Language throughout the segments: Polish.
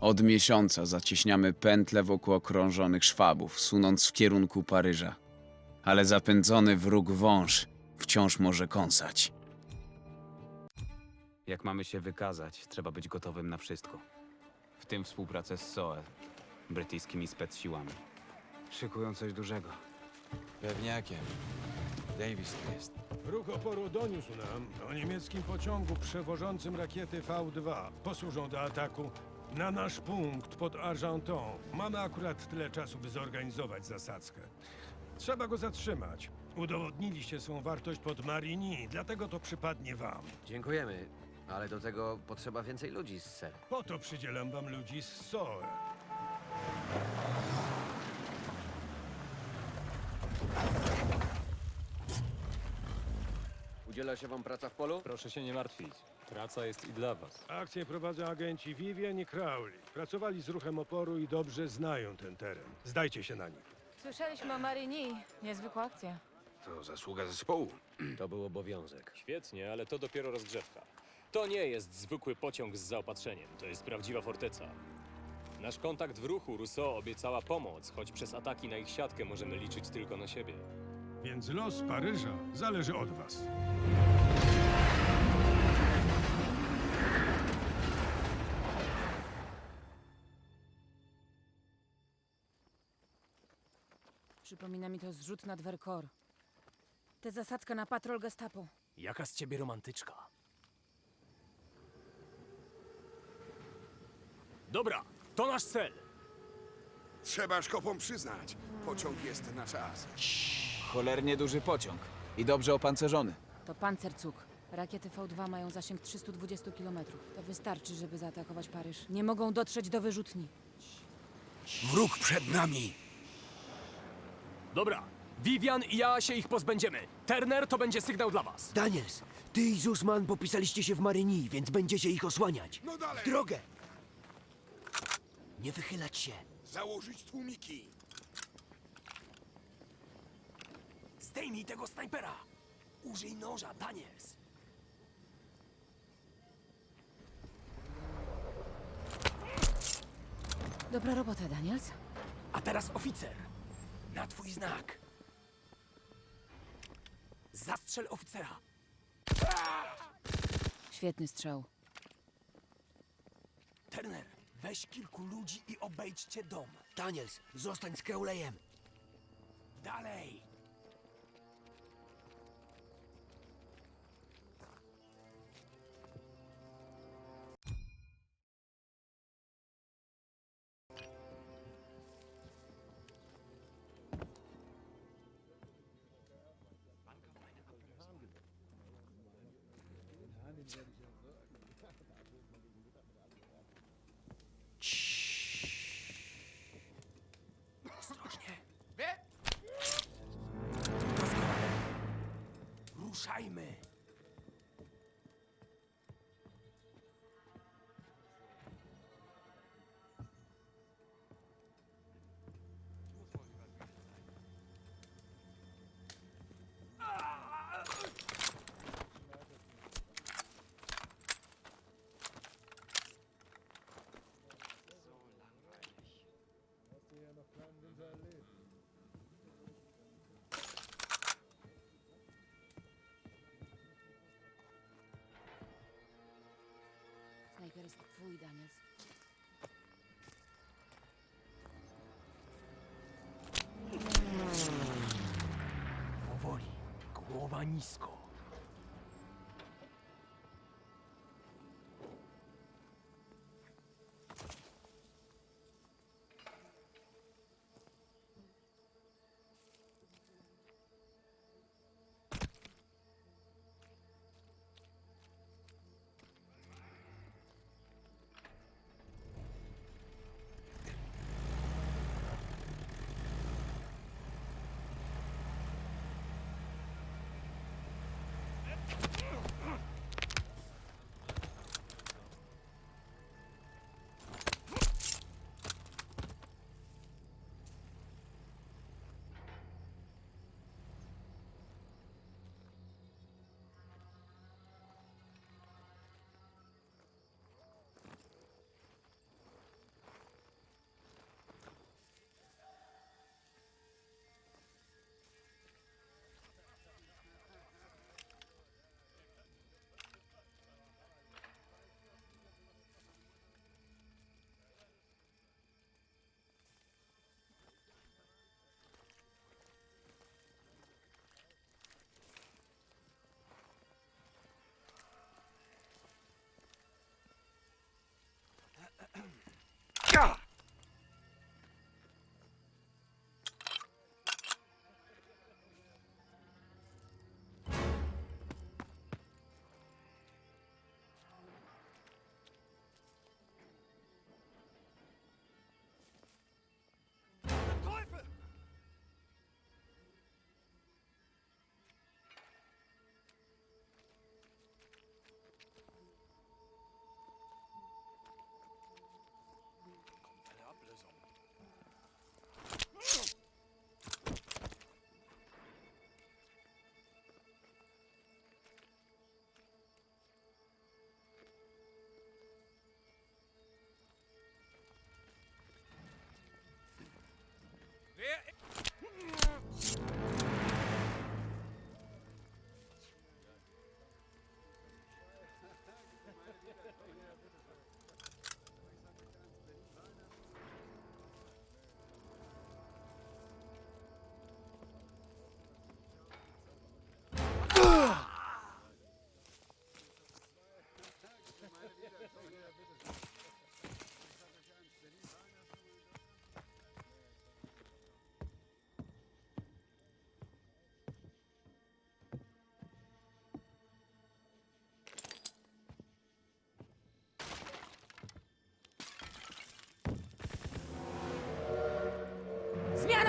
Od miesiąca zacieśniamy pętle wokół okrążonych szwabów, sunąc w kierunku Paryża. Ale zapędzony wróg wąż wciąż może kąsać. Jak mamy się wykazać, trzeba być gotowym na wszystko. W tym współpracę z SOE, brytyjskimi specsiłami. Szykują coś dużego. Pewniakiem. Davis tu jest. Ruch oporu doniósł nam o niemieckim pociągu przewożącym rakiety V2. Posłużą do ataku na nasz punkt pod Argenton. Mamy akurat tyle czasu, by zorganizować zasadzkę. Trzeba go zatrzymać. Udowodniliście swą wartość pod Marigny, dlatego to przypadnie wam. Dziękujemy, ale do tego potrzeba więcej ludzi, ser. Po to przydzielam wam ludzi z SOE. Udziela się wam praca w polu? Proszę się nie martwić. Praca jest i dla was. Akcję prowadzą agenci Vivian i Crowley. Pracowali z ruchem oporu i dobrze znają ten teren. Zdajcie się na nich. Słyszeliśmy o Marigny. Niezwykła akcja. To zasługa zespołu. To był obowiązek. Świetnie, ale to dopiero rozgrzewka. To nie jest zwykły pociąg z zaopatrzeniem, to jest prawdziwa forteca. Nasz kontakt w ruchu Rousseau obiecała pomoc, choć przez ataki na ich siatkę możemy liczyć tylko na siebie. Więc los Paryża zależy od was. Przypomina mi to zrzut nad Vercors. Tę zasadzkę na patrol gestapo. Jaka z ciebie romantyczka? Dobra, to nasz cel. Trzeba szkopom przyznać, pociąg jest na czas. Cholernie duży pociąg i dobrze opancerzony. To Panzercug. Rakiety V2 mają zasięg 320 km. To wystarczy, żeby zaatakować Paryż. Nie mogą dotrzeć do wyrzutni. Wróg przed nami! Dobra, Vivian i ja się ich pozbędziemy. Turner to będzie sygnał dla was. Daniels, ty i Zusman popisaliście się w Marynii, więc będziecie ich osłaniać. No dalej! W drogę! Nie wychylać się. Założyć tłumiki! Zdejmij tego snajpera! Użyj noża, Daniels! Dobra robota, Daniels. A teraz oficer! Na twój znak! Zastrzel oficera! Świetny strzał. Turner, weź kilku ludzi i obejdźcie dom. Daniels, zostań z Crowleyem. Dalej! Ostrożnie. Doskonale. Ruszajmy. Jest twój, Daniels. Powoli, głowa nisko.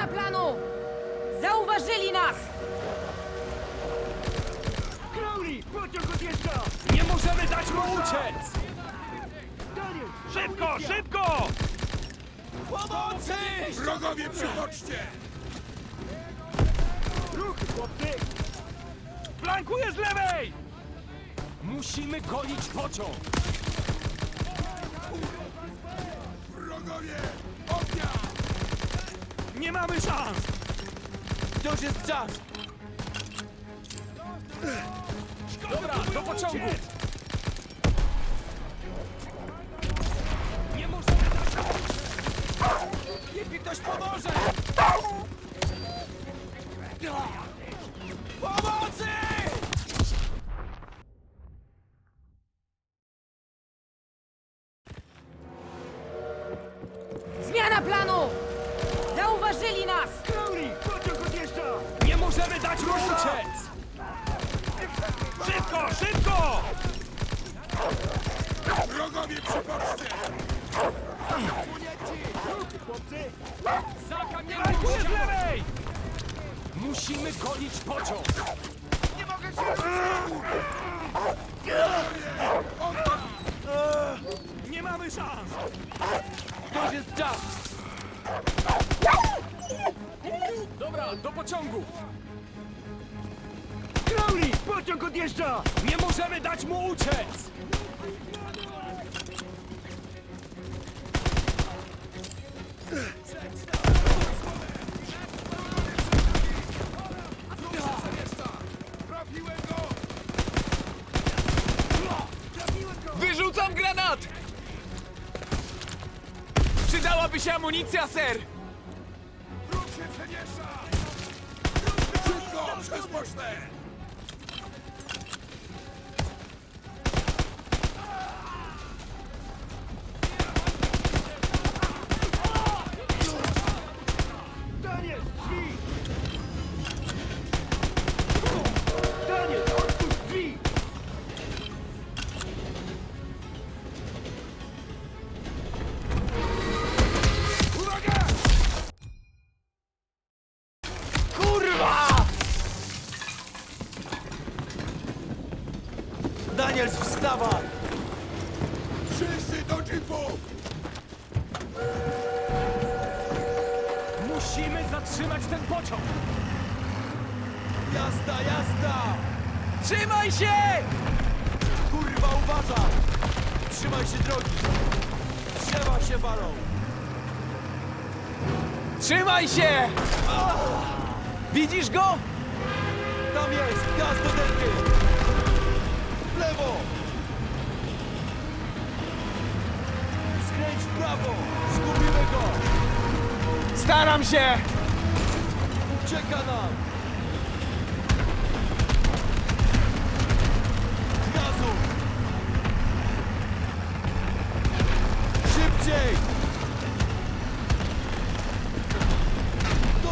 Planu! Zauważyli nas! Crowley! Pociąg odjeżdża! Nie możemy dać mu uciec! Daniel! Szybko, szybko! Pomocy! Wrogowie przy poczcie! Ruchy, chłopcy! Flankuje z lewej! Musimy gonić pociąg! Wrogowie! Ognia! Nie mamy szans! Wciąż jest czas! Dobra, do pociągu! Nie dać... Niech mi ktoś pomoże! Dać mu uciec! Szybko, szybko! Wrogowie przy poczcie! Chłopcy! Flankuje z lewej! Musimy gonić pociąg! Nie mogę się Nie mamy szans! Wciąż jest czas! Dobra, do pociągu! Crowley! Pociąg odjeżdża! Nie możemy dać mu uciec! Trafiłem go! Wyrzucam granat! Przydałaby się amunicja, ser! Wróg się przemiesza! Szybko! Przez pocztę! Drogi! Się! Trzymaj się! Widzisz go? Tam jest! Gaz do derby! W lewo! Skręć w prawo! Zgubimy go! Staram się! Ucieka nam! Szybciej! Do!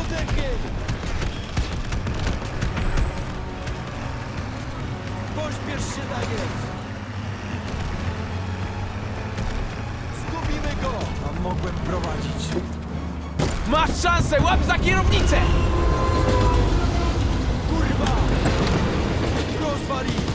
Pośpiesz się, Daniel! Zgubimy go! A mogłem prowadzić. Masz szansę, łap za kierownicę! Kurwa! Rozwali!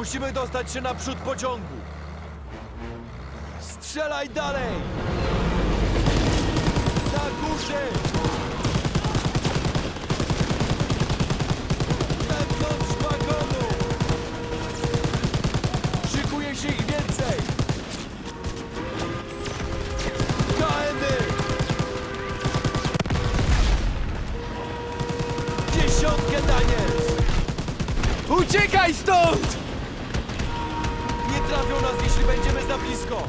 Musimy dostać się naprzód pociągu! Strzelaj dalej! Na górze! Blisko!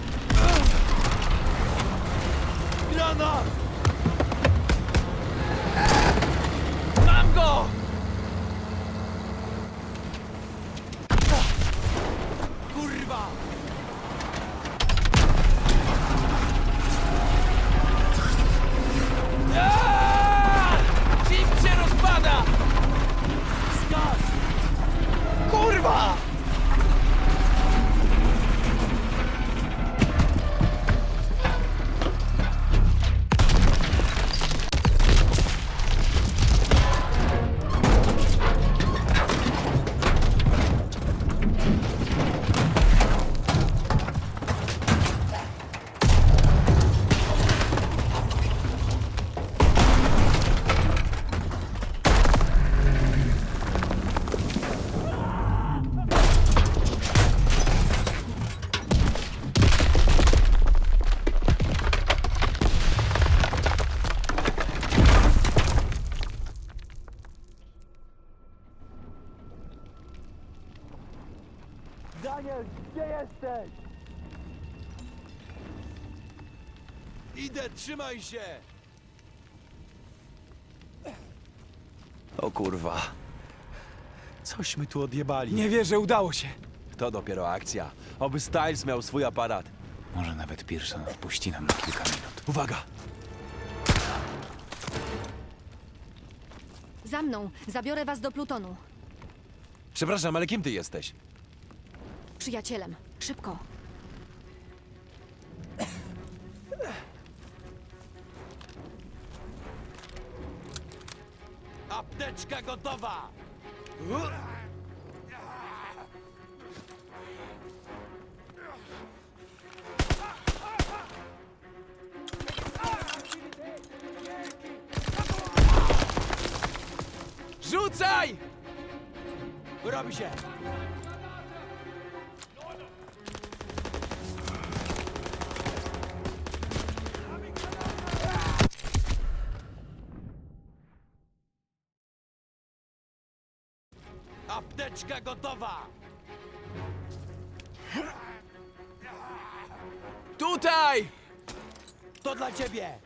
Granat! Idę, trzymaj się! O kurwa. Cośmy tu odjebali. Nie wierzę, udało się. To dopiero akcja. Oby Styles miał swój aparat. Może nawet Pearson wpuści nam na kilka minut. Uwaga! Za mną! Zabiorę was do Plutonu. Przepraszam, ale kim ty jesteś? Przyjacielem. Szybko. Apteczka gotowa! Rzucaj! Robi się! Apteczka gotowa! Tutaj! To dla ciebie!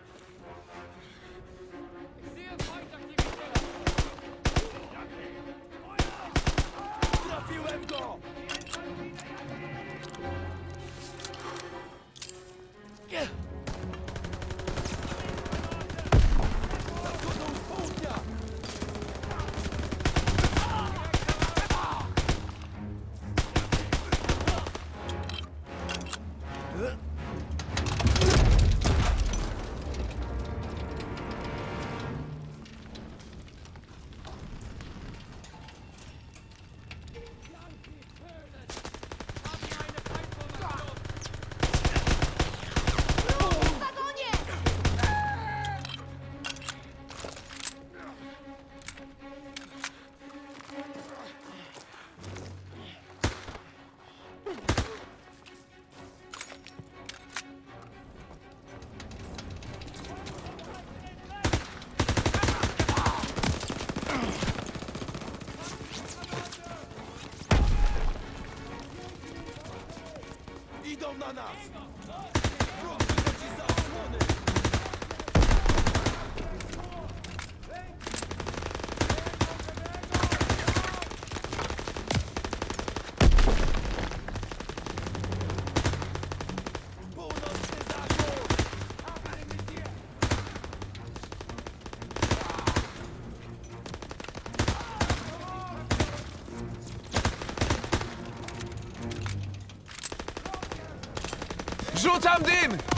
Na nas! Wróg wychodzi za osłony! Tut Hamdin!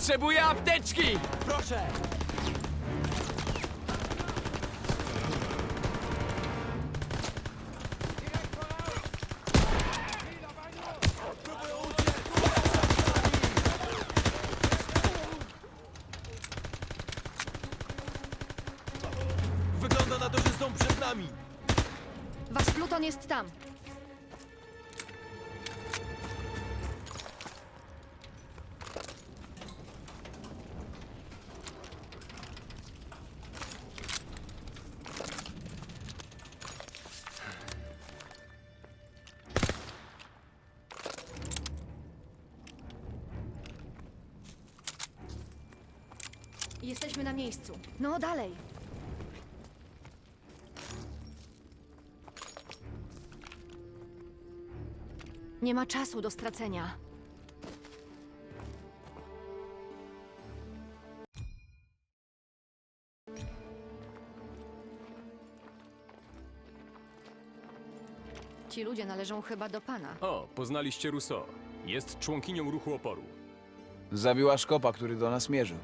Potrzebuję apteczki! Proszę! Jesteśmy na miejscu. No dalej. Nie ma czasu do stracenia. Ci ludzie należą chyba do pana. O, poznaliście Rousseau. Jest członkinią ruchu oporu. Zabiła szkopa, który do nas mierzył.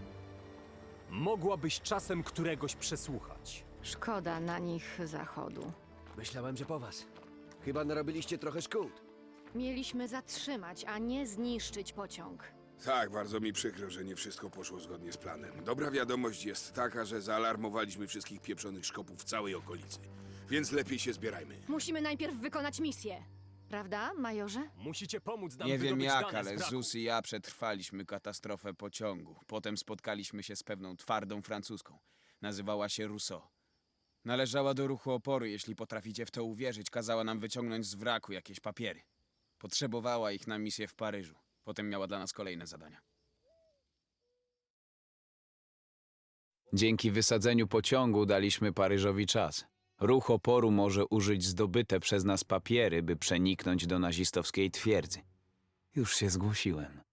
Mogłabyś czasem któregoś przesłuchać. Szkoda na nich zachodu. Myślałem, że po was. Chyba narobiliście trochę szkód. Mieliśmy zatrzymać, a nie zniszczyć pociąg. Tak, bardzo mi przykro, że nie wszystko poszło zgodnie z planem. Dobra wiadomość jest taka, że zaalarmowaliśmy wszystkich pieprzonych szkopów w całej okolicy. Więc lepiej się zbierajmy. Musimy najpierw wykonać misję. Prawda, majorze? Musicie pomóc nam Nie wiem wydobyć jak, dane z ale wraku. Zus i ja przetrwaliśmy katastrofę pociągu. Potem spotkaliśmy się z pewną twardą francuską. Nazywała się Rousseau. Należała do ruchu oporu, jeśli potraficie w to uwierzyć. Kazała nam wyciągnąć z wraku jakieś papiery. Potrzebowała ich na misję w Paryżu. Potem miała dla nas kolejne zadania. Dzięki wysadzeniu pociągu daliśmy Paryżowi czas. Ruch oporu może użyć zdobyte przez nas papiery, by przeniknąć do nazistowskiej twierdzy. Już się zgłosiłem.